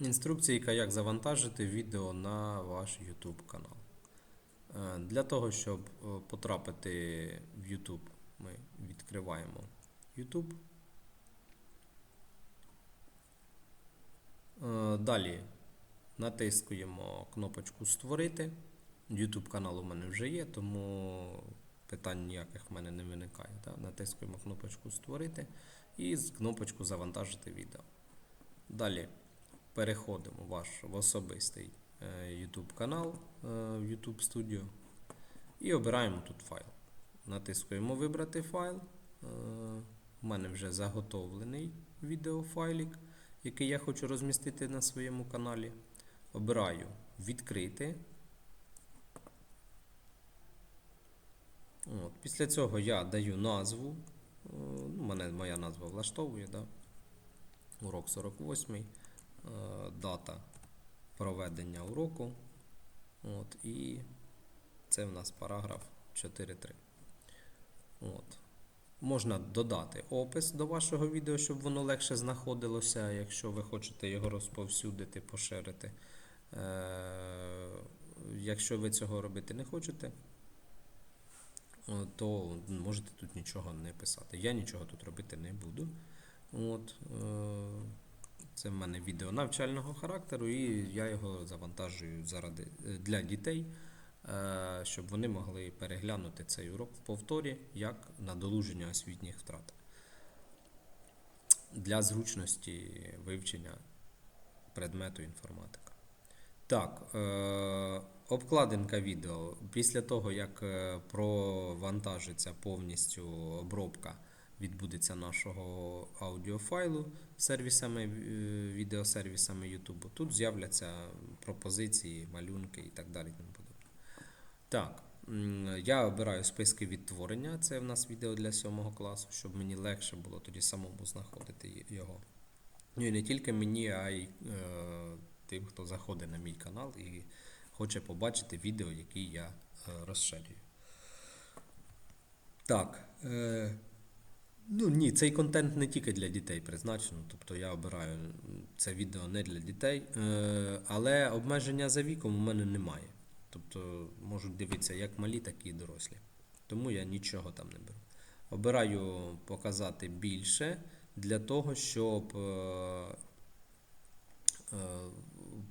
Інструкційка, як завантажити відео на ваш YouTube канал. Е, Для того, щоб е, потрапити в YouTube, ми відкриваємо YouTube. Е, Далі натискуємо кнопочку Створити. YouTube канал у мене вже є, тому питань ніяких в мене не виникає. Так? Натискуємо кнопочку Створити і кнопочку Завантажити відео. Далі переходимо ваш в особистий е, YouTube канал е, в YouTube Studio і обираємо тут файл. Натискуємо Вибрати файл. Е, У мене вже заготовлений відеофайлік, який я хочу розмістити на своєму каналі. Обираю Відкрити. От. Після цього я даю назву. Е, Ну, мене моя назва влаштовує. Да? Урок 48. Е, Дата проведення уроку. От, і це в нас параграф 4.3. От. Можна додати опис до вашого відео, щоб воно легше знаходилося, якщо ви хочете його розповсюдити, поширити. Е, якщо ви цього робити не хочете, то можете тут нічого не писати. Я нічого тут робити не буду. От, е, це в мене відео навчального характеру, і я його завантажую заради, е, для дітей, е, щоб вони могли переглянути цей урок в повторі як надолуження освітніх втрат для зручності вивчення предмету інформатика. Так, е, обкладинка відео. Після того, як провантажиться повністю обробка, відбудеться нашого аудіофайлу сервісами, е, відеосервісами YouTube, тут з'являться пропозиції, малюнки і так далі. Так, я обираю списки відтворення. Це в нас відео для 7 класу, щоб мені легше було тоді самому знаходити його. Ну і не тільки мені, а й е, тим, хто заходить на мій канал і хоче побачити відео, які я е, розширюю. Так. Е, ну ні, цей контент не тільки для дітей призначено. Тобто я обираю це відео не для дітей, е, але обмеження за віком у мене немає. Тобто можуть дивитися як малі, так і дорослі. Тому я нічого там не беру. Обираю показати більше для того, щоб е, е,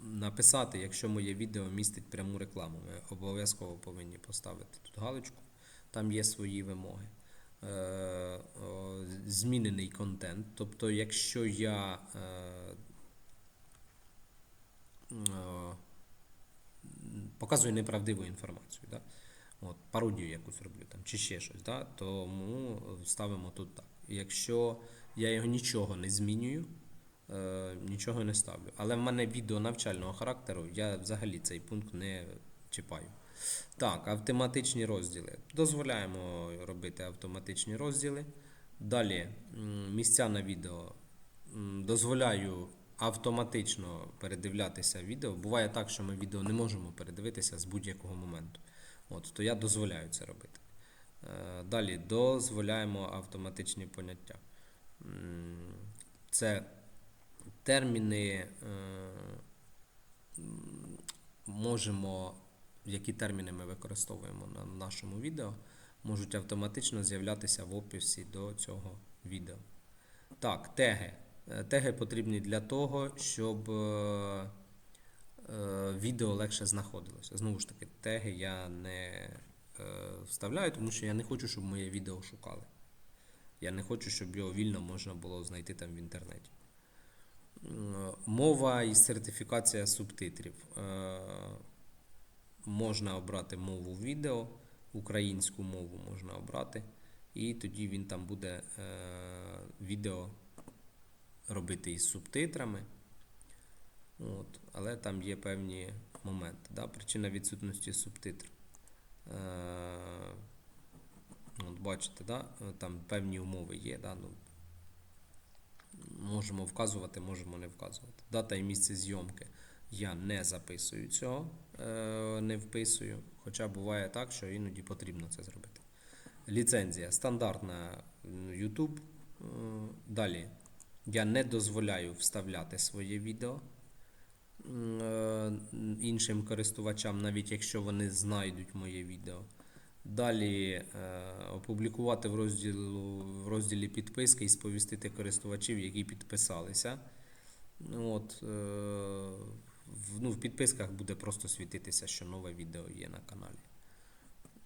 написати, якщо моє відео містить пряму рекламу. Ми обов'язково повинні поставити тут галочку, там є свої вимоги. Е, Змінений контент. Тобто, якщо я е, показую неправдиву інформацію, да? От, пародію якусь роблю там, чи ще щось, да? тому ставимо тут так. Якщо я його нічого не змінюю, е, нічого не ставлю. Але в мене відео навчального характеру, я взагалі цей пункт не чіпаю. Так, автоматичні розділи. Дозволяємо робити автоматичні розділи. Далі місця на відео. Дозволяю автоматично передивлятися відео. Bуває так, що ми відео не можемо передивитися з будь-якого моменту. От, то я дозволяю це робити. Е, Далі дозволяємо автоматичні поняття. Це терміни. е, Можемо, які терміни ми використовуємо на нашому відео, можуть автоматично з'являтися в описі до цього відео. Так, теги. Е, Теги потрібні для того, щоб е, е, відео легше знаходилося. Знову ж таки, теги я не вставляю, тому що я не хочу, щоб моє відео шукали. Я не хочу, щоб його вільно можна було знайти там в інтернеті. Мова і сертифікація субтитрів. Можна обрати мову відео, українську мову можна обрати, і тоді він там буде е, відео робити із субтитрами. От, але там є певні моменти. Да? Причина відсутності субтитрів. Е, от бачите, да? там певні умови є. Да? Ну, можемо вказувати, можемо не вказувати. Дата і місце зйомки. Я не записую цього, е, не вписую. Хоча буває так, що іноді потрібно це зробити. Ліцензія стандартна YouTube. Е, Далі я не дозволяю вставляти своє відео. е, іншим користувачам, навіть якщо вони знайдуть моє відео. Далі опублікувати в, розділу, в розділі підписки і сповістити користувачів, які підписалися. От, ну, в підписках буде просто світитися, що нове відео є на каналі.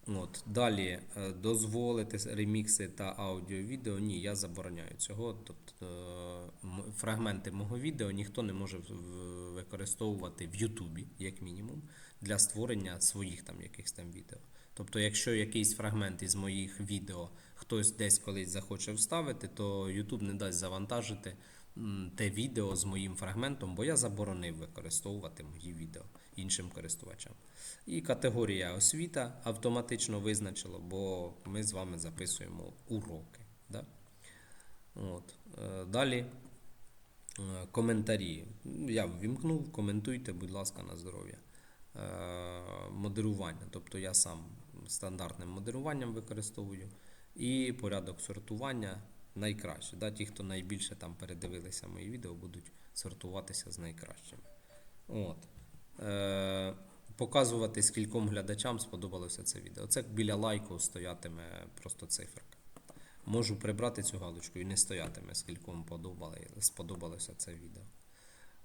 От. Далі е, дозволити ремікси та аудіо-відео. Ні, я забороняю цього. Тобто е, фрагменти мого відео ніхто не може використовувати в Ютубі, як мінімум, для створення своїх там якихось там відео. Тобто, якщо якийсь фрагмент із моїх відео хтось десь колись захоче вставити, то YouTube не дасть завантажити те відео з моїм фрагментом, бо я заборонив використовувати мої відео іншим користувачам. І категорія освіта автоматично визначила, бо ми з вами записуємо уроки. Да? От. Е, Далі е, коментарі. Я ввімкнув, коментуйте, будь ласка, на здоров'я. Е, Модерування. Тобто я сам стандартним модеруванням використовую. І порядок сортування найкраще. Да? Ті, хто найбільше там передивилися мої відео, будуть сортуватися з найкращими. От. Е, показувати, скільком глядачам сподобалося це відео. Це біля лайку стоятиме просто циферка. Можу прибрати цю галочку і не стоятиме, скільком сподобалося це відео.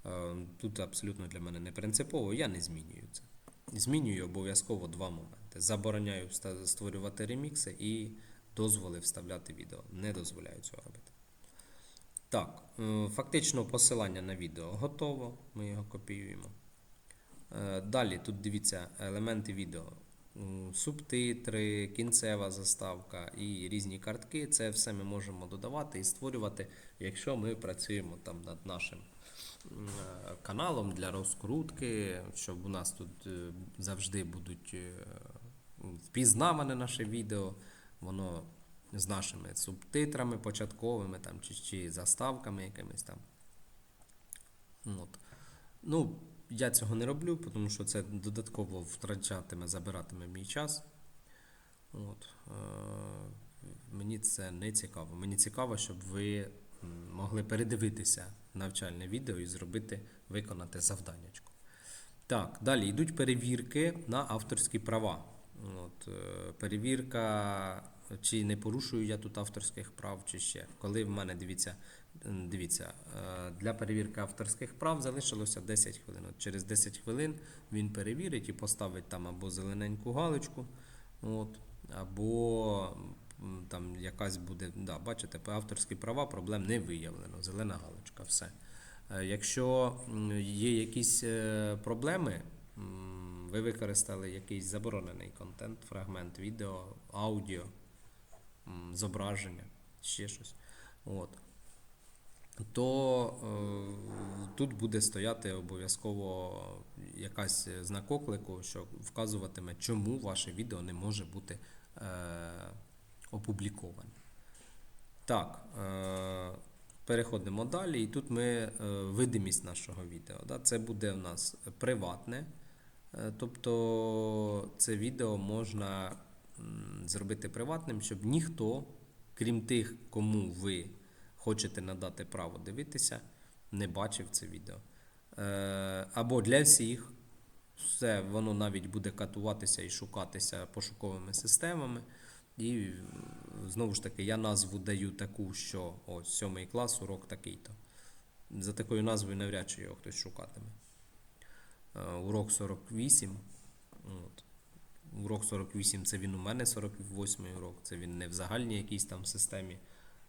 Е, Тут абсолютно для мене не принципово, я не змінюю це. Змінюю обов'язково два моменти. Забороняю створювати ремікси і дозволи вставляти відео. Не дозволяю цього робити. Так, е, фактично посилання на відео готово. Ми його копіюємо. Е, Далі тут дивіться елементи відео. Субтитри, кінцева заставка і різні картки. Це все ми можемо додавати і створювати, якщо ми працюємо там над нашим е, каналом для розкрутки, щоб у нас тут завжди будуть впізнаване наше відео, воно з нашими субтитрами початковими там, чи, чи заставками якимись там. От. Ну, я цього не роблю, тому що це додатково втрачатиме, забиратиме мій час. От. Е, мені це не цікаво. Мені цікаво, щоб ви могли передивитися навчальне відео і зробити, виконати завданнячко. Так, далі йдуть перевірки на авторські права. От, е, перевірка, чи не порушую я тут авторських прав, чи ще. Коли в мене дивіться, дивіться, е, для перевірки авторських прав залишилося 10 хвилин. От через 10 хвилин він перевірить і поставить там або зелененьку галочку, от, або там якась буде, да, бачите, авторські права проблем не виявлено. Зелена галочка, все. Е, Якщо є якісь е, проблеми, ви використали якийсь заборонений контент, фрагмент відео, аудіо, зображення, ще щось. От. То е, тут буде стояти обов'язково якась знак оклику, що вказуватиме, чому ваше відео не може бути е, опубліковане. Так, е, переходимо далі. І тут ми е, видимість нашого відео. Да? Це буде у нас приватне. Е, Тобто це відео можна зробити приватним, щоб ніхто, крім тих, кому ви хочете надати право дивитися, не бачив це відео. Е, Або для всіх. Все, воно навіть буде катуватися і шукатися пошуковими системами. І знову ж таки, я назву даю таку, що ось сьомий клас, урок такий-то. За такою назвою навряд чи його хтось шукатиме. Е, Урок 48. От. Урок 48 це він у мене 48 урок, це він не в загальній якійсь там системі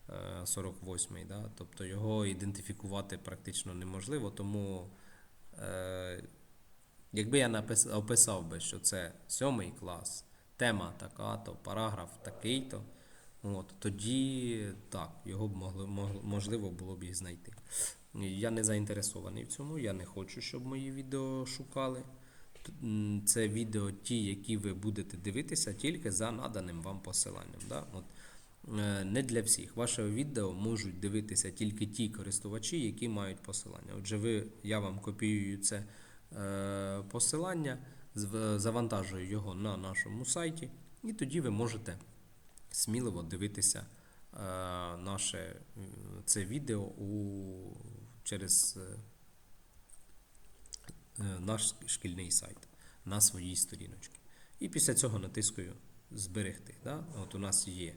е, 48. Да? Тобто його ідентифікувати практично неможливо, тому е, якби я напис, описав би, що це 7 клас, тема така-то, параграф такий-то, от, тоді так, його б могло, можливо було б і знайти. Я не заінтересований в цьому, я не хочу, щоб мої відео шукали. Це відео ті, які ви будете дивитися тільки за наданим вам посиланням. Да? От, е, не для всіх. Ваше відео можуть дивитися тільки ті користувачі, які мають посилання. Отже, ви, я вам копіюю це е, посилання, завантажую його на нашому сайті, і тоді ви можете сміливо дивитися е, наше це відео у, через е, наш шкільний сайт на своїй сторіночці. І після цього натискаю зберегти. Да? От у нас є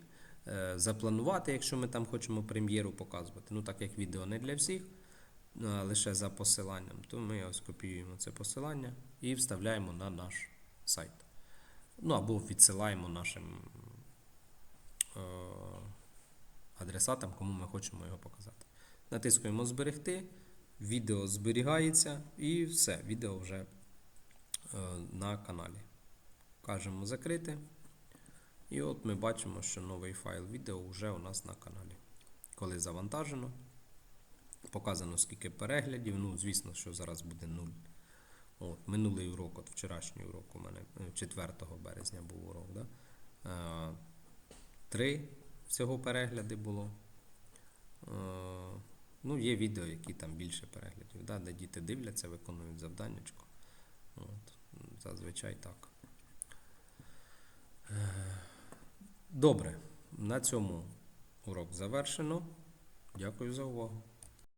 е, запланувати, якщо ми там хочемо прем'єру показувати. Ну, так як відео не для всіх, лише за посиланням, то ми ось копіюємо це посилання і вставляємо на наш сайт. Ну або відсилаємо нашим е, адресатам, кому ми хочемо його показати. Натискуємо зберегти, відео зберігається і все, відео вже е, на каналі. Кажемо закрити. І от ми бачимо, що новий файл відео вже у нас на каналі. Коли завантажено, показано скільки переглядів. Ну, звісно, що зараз буде 0. От, минулий урок, от вчорашній урок у мене е, 4 березня був урок. Да? Е, Три всього перегляди було. Ну, є відео, які там більше переглядів, да? де діти дивляться, виконують завданнячко. От, зазвичай так. Е, Добре, на цьому урок завершено. Дякую за увагу.